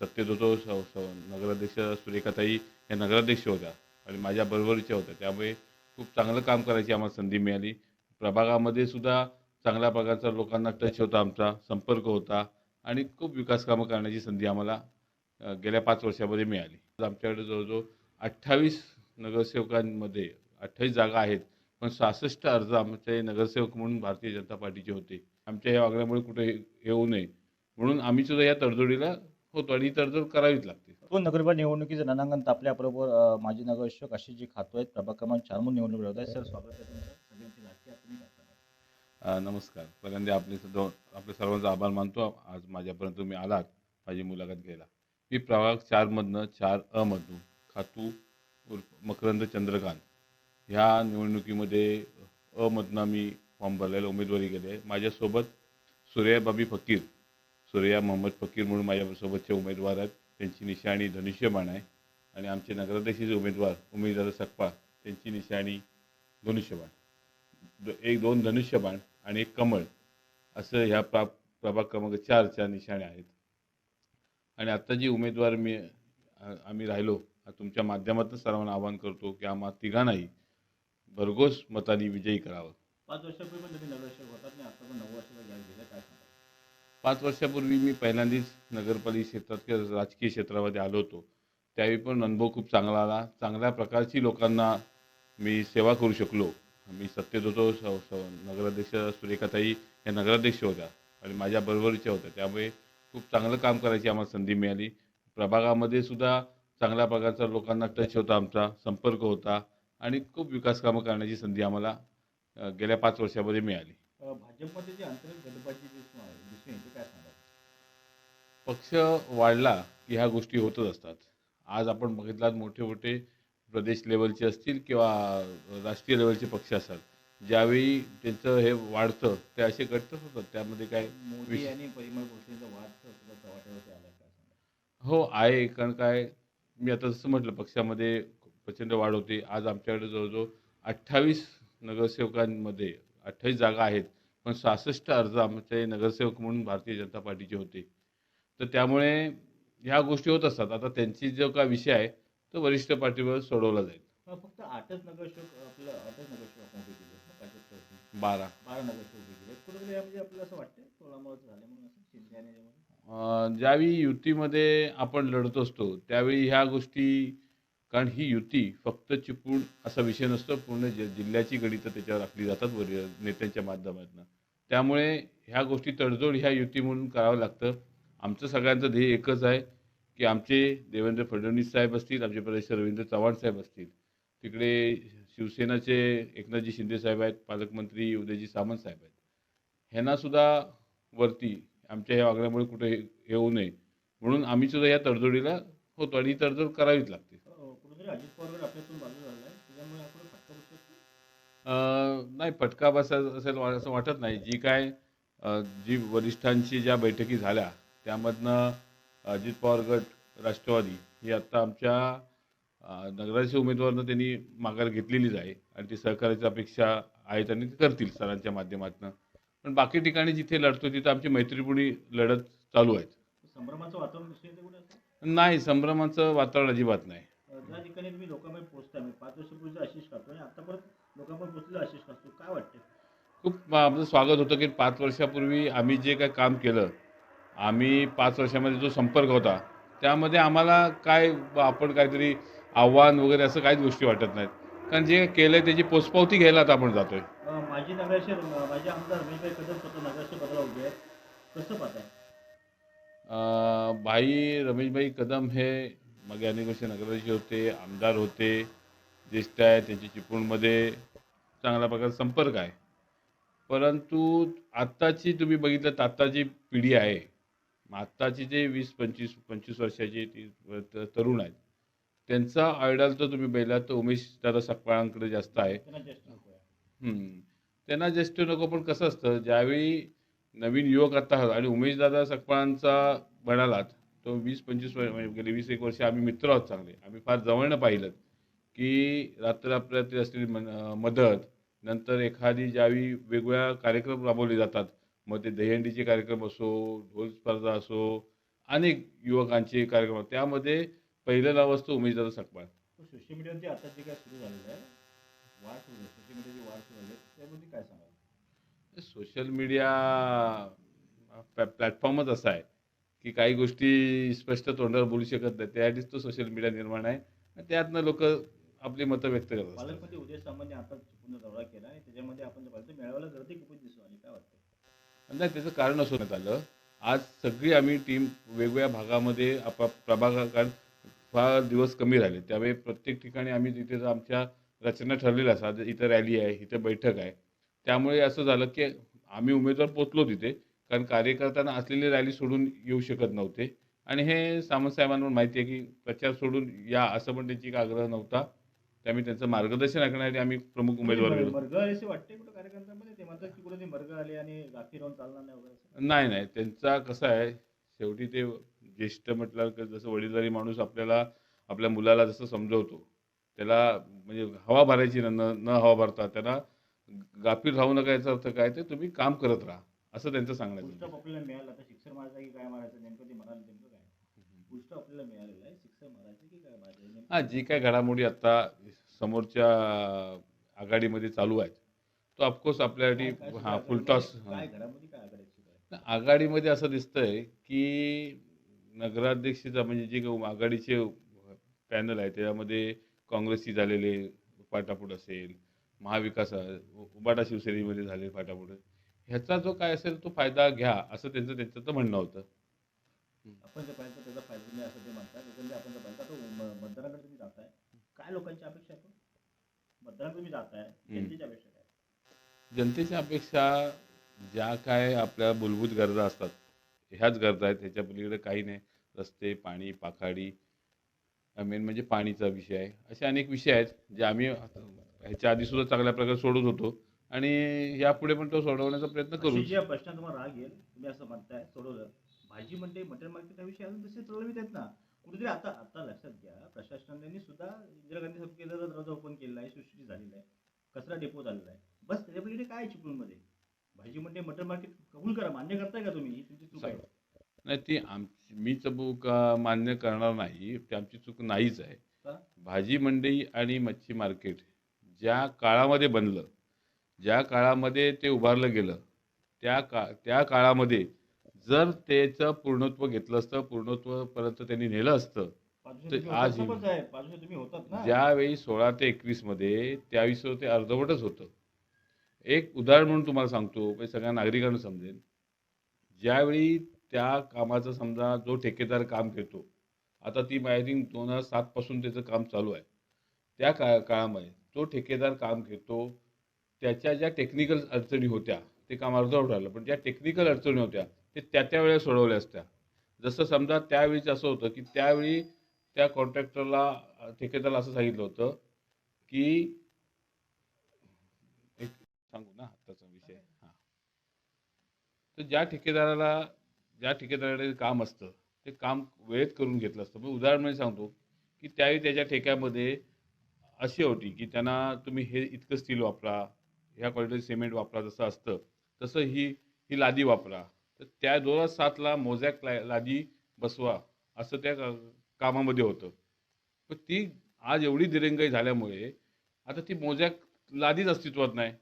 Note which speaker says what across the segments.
Speaker 1: सत्तेत होतो स- स- नगराध्यक्ष सुरेखाताई ह्या नगराध्यक्ष होत्या. आणि माझ्या बरोबरीच्या होत्या त्यामुळे खूप चांगलं काम करायची आम्हाला संधी मिळाली. प्रभागामध्ये सुद्धा चांगल्या प्रकारचा लोकांना टच होता आमचा संपर्क होता आणि खूप विकास कामं करण्याची संधी आम्हाला गेल्या पाच वर्षामध्ये मिळाली. आमच्याकडे जवळजवळ अठ्ठावीस नगरसेवकांमध्ये अठ्ठावीस जागा आहेत पण सहासष्ट अर्ज आमचे नगरसेवक म्हणून भारतीय जनता पार्टीचे होते. आमच्या या वागण्यामुळे कुठे हे- येऊ नये. म्हणून आम्ही सुद्धा या तडजोडीला होतो आणि ही तडजोड करावीच लागते.
Speaker 2: दोन नगरपालिका निवडणुकीचं रणांगण तापल्याबरोबर अ, माजी नगरसेवक आशिषजी खातो आहेत. प्रभाग क्रमांक चार म्हणून निवडणूक लढवत आहेत. सर स्वागत आहे तुमचं. सगळ्यांची काय?
Speaker 1: अ, नमस्कार. पहिल्यांदा आपले दोन आपले सर्वांचा आभार मानतो. आज माझ्यापर्यंत तुम्ही आलात. माझी मुलाखत घ्यायला. मी प्रभाग चारमधनं चार अमधून खातू उर्फ मकरंद चंद्रकांत. ह्या निवडणुकीमध्ये अमधनं मी फॉर्म भरलेला उमेदवारी केली आहे माझ्यासोबत सुरेया बाबी फकीर सूर्या मोहम्मद फकीर म्हणून माझ्यासोबतचे उमेदवार आहेत त्यांची निशाणी धनुष्यबाण आहे. आणि आमचे नगराध्यक्षचे उमेदवार उमेदवार सकपा त्यांची निशाणी धनुष्यबाण. द- एक दोन धनुष्यबाण आणि एक कमळ असं ह्या प्रा प्रभाग क्रमांक चारच्या निशाण्या आहेत. आणि आत्ता जी उमेदवार मी आम्ही राहिलो तुमच्या माध्यमातून सर्वांना आवाहन करतो की आम्हा तिघांनाही भरघोस मतांनी विजयी करावं.
Speaker 2: पाच वर्षापूर्वी पण होतात आणि आता पण नऊ वर्षाला दिला काय
Speaker 1: पाच वर्षापूर्वी मी पहिल्यांदाच नगरपालिका क्षेत्रात किंवा राजकीय क्षेत्रामध्ये आलो होतो. त्यावेळी पण अनुभव खूप चांगला आला. चांगल्या प्रकारची लोकांना मी सेवा करू शकलो. मी सत्तेत होतो नगराध्यक्ष सुरेखाताई ह्या नगराध्यक्ष होत्या आणि माझ्या बरोबरीच्या होत्या. त्यामुळे खूप चांगलं काम करायची आम्हाला संधी मिळाली. प्रभागामध्ये सुद्धा चांगल्या प्रकारचा लोकांना टच होता आमचा संपर्क होता आणि खूप विकास कामं करण्याची संधी आम्हाला गेल्या पाच वर्षामध्ये मिळाली.
Speaker 2: भाजपमध्ये जे आंतरिक गटबाजी दिसून दिसून
Speaker 1: पक्ष वाढला की ह्या गोष्टी होतच असतात. आज आपण बघितलात मोठे मोठे प्रदेश लेवलचे असतील किंवा राष्ट्रीय लेवलचे पक्ष असतात. ज्यावेळी त्यांचं हे वाढतं ते असे गटच होतात. त्यामध्ये काय
Speaker 2: मोदी आणि परिमळ गोष्टींचा वाद
Speaker 1: हो आहे. कारण काय मी आता जसं म्हटलं पक्षामध्ये प्रचंड वाढ होते. आज आमच्याकडे जवळजवळ अठ्ठावीस नगरसेवकांमध्ये अठ्ठावीस जागा आहेत. पण सहासष्ट अर्ज आमचे नगरसेवक म्हणून भारतीय जनता पार्टीचे होते. तर त्यामुळे ह्या गोष्टी होत असतात. आता त्यांची जो काय विषय आहे तो वरिष्ठ पातळीवर सोडवला जाईल.
Speaker 2: फक्त आठच नगरसेवक आपलं आठच नगरसेवक उभे केले
Speaker 1: बारा.
Speaker 2: बारा नगरसेवक उभे केले कुठेतरी यामध्ये आपल्याला असं वाटतं झाले म्हणून असं
Speaker 1: ज्यावेळी युतीमध्ये आपण लढत असतो त्यावेळी ह्या गोष्टी कारण ही युती फक्त चिपळूण असा विषय नसतो. पूर्ण जि जिल्ह्याची गणितं त्याच्यावर आखली जातात वर नेत्यांच्या माध्यमातून. त्यामुळे ह्या गोष्टी तडजोड ह्या युती म्हणून करावं लागतं. आमचं सगळ्यांचं ध्येय एकच आहे की आमचे देवेंद्र फडणवीस साहेब असतील आमचे प्रदेश रवींद्र चव्हाण साहेब असतील. तिकडे शिवसेनाचे एकनाथजी शिंदे साहेब आहेत पालकमंत्री उदयजी सामंत साहेब आहेत. ह्यांना सुद्धा वरती आमच्या ह्या वागण्यामुळे कुठे हे- येऊ नये. म्हणून आम्ही सुद्धा या तडजोडीला होतो आणि ही तडजोड करावीच लागते. नाही फटका बसा असेल असं वाटत नाही. जी काय जी वरिष्ठांची ज्या बैठकी झाल्या त्यामधनं अजित पवार गट राष्ट्रवादी ही आत्ता आमच्या नगराचे उमेदवारांना त्यांनी माघार घेतलेलीच आहे आणि ती सहकार्याची अपेक्षा आहेत आणि ते करतील सरांच्या माध्यमातून. पण बाकी ठिकाणी जिथे लढतो तिथं आमची मैत्रीपूर्ण लढत चालू आहेत.
Speaker 2: संभ्रमाचं वातावरण
Speaker 1: नाही संभ्रमाचं वातावरण अजिबात नाही.
Speaker 2: अ, ज्या ठिकाणी तुम्ही लोकांमध्ये पोहोचता मी पाच वर्षापूर्वीचं आशिष खातो आणि आता परत लोकांपर्यंत पोहोचलेलं आशिष खातो काय वाटतं
Speaker 1: खूप आमचं स्वागत होतं की पाच वर्षापूर्वी आम्ही जे काय काम केलं आम्ही पाच वर्षामध्ये जो संपर्क होता त्यामध्ये आम्हाला काय आपण काहीतरी आव्हान वगैरे असं काहीच गोष्टी वाटत नाहीत. कारण जे केलं त्याची पोचपावती घ्यायला आता आपण जातोय.
Speaker 2: अ, माजी आमदार रमेशभाई कदम स्वतः नगराध्यक्ष पदाला उभे आहेत. कसं पाहताय?
Speaker 1: अं, भाई रमेशभाई कदम हे मागे अनेक वर्ष नगराध्यक्ष होते आमदार होते ज्येष्ठ आहे त्यांची चिपळूणमध्ये चांगल्या प्रकारे संपर्क आहे. परंतु आत्ताची तुम्ही बघितलं तर आत्ताची पिढी आहे. आत्ताची जे वीस पंचवीस पंचवीस वर्षाची ती तरुण आहेत त्यांचा आयडॉल तर तुम्ही बघितला तर उमेश दादा सकपाळांकडे जास्त आहे.
Speaker 2: त्यांना ज्येष्ठ नको
Speaker 1: पण कसं असतं ज्यावेळी नवीन युवक आता आणि उमेशदादा सकपाळांचा म्हणालात तो वीस पंचवीस वर्ष म्हणजे गेले वीस एक वर्ष आम्ही मित्र आहोत चांगले. आम्ही फार जवळनं पाहिलं की रात्र अपरात्री असलेली मन- मदत नंतर एखादी ज्यावेळी वेगवेगळ्या कार्यक्रम राबवले जातात मग ते दहीहंडीचे कार्यक्रम असो ढोल स्पर्धा असो अनेक युवकांचे कार्यक्रम. त्यामध्ये पहिलं नाव असतं उमेशदादा सकपाळ
Speaker 2: सोशल मीडियावरती आता जे काय सुरू झालेलं आहे वाढ सुरू सोशल मीडियाची वाढ सुरू झाली. त्याबद्दल काय सांगाल?
Speaker 1: सोशल मीडिया प्लॅटफॉर्मच असा आहे की काही गोष्टी स्पष्ट तोंडावर बोलू शकत नाही. त्यासाठीच तो सोशल मीडिया निर्माण आहे. आणि त्यातनं लोक आपली मतं व्यक्त करत असतात.
Speaker 2: पालकमंत्री उदय सामंतने आता चिपळूणचा दौरा केला आणि त्याच्यामध्ये आपण जर पाहिलं तर मेळाव्याला गर्दी खूपच दिसून आली. काय वाटतं
Speaker 1: नाही त्याचं कारण असं आलं आज सगळी आम्ही टीम वेगवेगळ्या भागामध्ये आपा प्रभागात फार दिवस कमी राहिले त्यामुळे प्रत्येक ठिकाणी आम्ही तिथे आमच्या रचना ठरलेल्या असतात इथं रॅली आहे इथं बैठक आहे. त्यामुळे असं झालं की आम्ही उमेदवार पोचलो तिथे कारण कार्यकर्त्यांना असलेली रॅली सोडून येऊ शकत नव्हते. आणि हे सामंत साहेबांना माहिती आहे की प्रचार सोडून या असं पण त्यांची आग्रह नव्हता. त्यामुळे त्यांचं मार्गदर्शन ऐकण्यासाठी आम्ही प्रमुख उमेदवार
Speaker 2: आले म्हणतात की कुठे मर्ग आणि राहून चालणार नाही वगैरे.
Speaker 1: नाही नाही. त्यांचा कसं आहे शेवटी ते ज्येष्ठ म्हटलं की जसं वडीलधारी माणूस आपल्याला आपल्या मुलाला जसं समजवतो त्याला म्हणजे हवा भरायची न न न हवा भरता त्यांना गाफील राहू नका याचा अर्थ काय ते तुम्ही काम करत राहा असं त्यांचं सांगण्यात
Speaker 2: आपल्याला मिळालं. आता शिक्षण मारायचं की काय मारायचं? नेमकं ते म्हणाले नेमकं काय? आपल्याला मिळालेलं आहे. शिक्षण मारायचं की काय मारायचं? हे नेमकं
Speaker 1: जी काय घडामोडी आता समोरच्या आघाडीमध्ये चालू आहेत तो ऑफकोर्स आपल्यासाठी हा फुलटॉस
Speaker 2: आघाडीमध्ये?
Speaker 1: असं दिसतंय की नगराध्यक्षाचा म्हणजे जे आघाडीचे पॅनल आहे त्यामध्ये काँग्रेसची झालेले फाटाफूट असेल महाविकास उबाटा शिवसेनेमध्ये झालेले फाटाफूट ह्याचा जो काय असेल तो फायदा घ्या असं त्यांचं त्यांचं तर म्हणणं होतं.
Speaker 2: आपण पाहिलं तर त्याचा फायदा नाही असं ते म्हणतात. एकंदरीत आपण जर आता म- मतदाराकडे तुम्ही जाताय काय लोकांची अपेक्षा आहे? तो मतदाराकडे तुम्ही जाताय जनतेची अपेक्षा
Speaker 1: जनतेच्या अपेक्षा ज्या काय आपल्या मूलभूत गरजा असतात ह्याच गरजा आहेत ह्याच्या पलीकडे काही नाही. रस्ते पाणी पाखाडी मेन म्हणजे पाणीचा विषय आहे. असे अनेक विषय आहेत जे आम्ही ह्याच्या आधी सुद्धा चांगल्या प्रकारे सोडत होतो आणि यापुढे पण तो सोडवण्याचा प्रयत्न करू.
Speaker 2: ज्या प्रश्न तुम्हाला राग येईल तुम्ही असं म्हणताय सोडवलं. भाजी मंडई मटन मार्केट हा विषय अजून तसे प्रलंबित आहेत ना. कुठेतरी आता आता लक्षात घ्या प्रशासनाने सुद्धा इंदिरा गांधी सब केंद्र दरवाजा ओपन केलेला आहे सुशिक्षित झालेला आहे. कचरा डेपो झालेला आहे. बस त्याच्यापलीकडे काय चिपळूणमध्ये? भाजी मंडई मटन मार्केट कबूल करा मान्य करताय का तुम्ही? ही तुमची चूक आहे.
Speaker 1: नाही ती आमची मी चूक मान्य करणार नाही ती आमची चूक नाहीच आहे.
Speaker 2: का?
Speaker 1: भाजी मंडई आणि मच्छी मार्केट ज्या काळामध्ये बनलं ज्या काळामध्ये ते उभारलं गेलं त्या का त्या काळामध्ये जर त्याचं पूर्णत्व घेतलं असतं पूर्णत्वपर्यंत त्यांनी नेलं असतं
Speaker 2: पाच
Speaker 1: ते
Speaker 2: वर्ष तुम्ही
Speaker 1: आज
Speaker 2: तुम्ही होतात ना.
Speaker 1: ज्यावेळी सोळा ते एकवीसमध्ये त्यावेळी ते अर्धवटच होतं. एक उदाहरण म्हणून तुम्हाला सांगतो म्हणजे सगळ्या नागरिकांना समजेल ज्यावेळी त्या कामाचा समजा जो ठेकेदार काम घेतो आता ती आय थिंक दोन हजार सातपासून त्याचं काम चालू आहे. त्या का काळामध्ये तो ठेकेदार काम घेतो त्याच्या ज्या टेक्निकल अडचणी होत्या ते काम अर्धवट राहिलं पण ज्या टेक्निकल अडचणी होत्या ते त्या त्या वेळेला सोडवल्या असत्या. जसं समजा त्यावेळीच असं होतं की त्यावेळी त्या कॉन्ट्रॅक्टरला ठेकेदारला असं सांगितलं होतं की सांगू ना आत्ताचा विषय? हां. तर ज्या ठेकेदाराला ज्या ठेकेदाराकडे काम असतं ते काम वेळेत करून घेतलं असतं. पण उदाहरण म्हणजे सांगतो की त्यावेळी त्याच्या ठेक्यामध्ये अशी होती की त्यांना तुम्ही हे इतकं स्टील वापरा ह्या क्वालिटीचं सिमेंट वापरा जसं असतं तसं ही ही लादी वापरा. तर त्या दोन हजार सातला मोझॅक ला लादी बसवा असं त्या कामामध्ये होतं. पण ती आज एवढी दिरंगाई झाल्यामुळे आता ती मोजॅक लादीच अस्तित्वात नाही.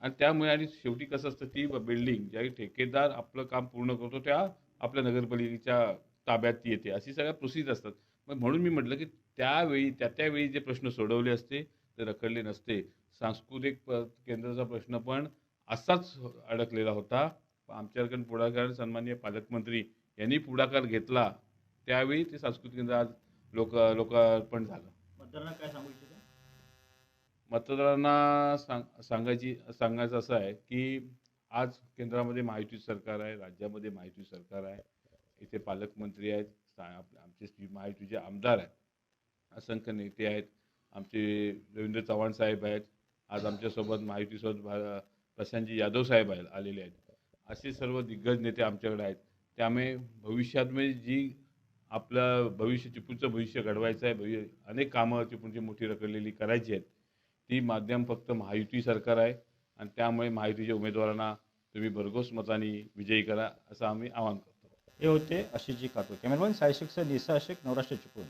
Speaker 1: आणि त्यामुळे आणि शेवटी कसं असतं ती बिल्डिंग ज्यावेळी ठेकेदार आपलं काम पूर्ण करतो त्या आपल्या नगरपालिकेच्या ताब्यात येते. अशी सगळ्या प्रोसिज असतात. मग म्हणून मी म्हटलं की त्यावेळी त्या त्यावेळी जे प्रश्न सोडवले असते ते रखडले नसते. सांस्कृतिक प- केंद्राचा प्रश्न पण असाच अडकलेला होता. आमच्याकडे पुढाकार सन्माननीय पालकमंत्री यांनी पुढाकार घेतला त्यावेळी ते सांस्कृतिक केंद्र आज लोक लोकार्पण झालं.
Speaker 2: मतदारांना काय सांगू
Speaker 1: मतदारांना सांग सांगायची सांगायचं असं आहे की आज केंद्रामध्ये महायुती सरकार आहे राज्यामध्ये महायुती सरकार आहे इथे पालकमंत्री आहेत आप- आमचे महायुतीचे आमदार आहेत असंख्य नेते आहेत आमचे रवींद्र चव्हाण साहेब आहेत आज आमच्यासोबत महायुतीसोबत भा प्रशांतजी यादव साहेब आहे आलेले आहेत. असे सर्व दिग्गज नेते आमच्याकडे आहेत. त्यामुळे भविष्यात म्हणजे जी आपलं भविष्य चिपळूणचं भविष्य घडवायचं आहे भवि अनेक कामं चिपूनची मोठी रखडलेली करायची आहेत ती माध्यम फक्त महायुती सरकार आहे. आणि त्यामुळे महायुतीच्या उमेदवारांना तुम्ही भरघोस मताने विजयी करा असं आम्ही आवाहन करतो.
Speaker 2: हे होते आशिषजी कातो कॅमेरामॅन सायशेखसह निसा शेख नवराष्ट्र चिपळूण.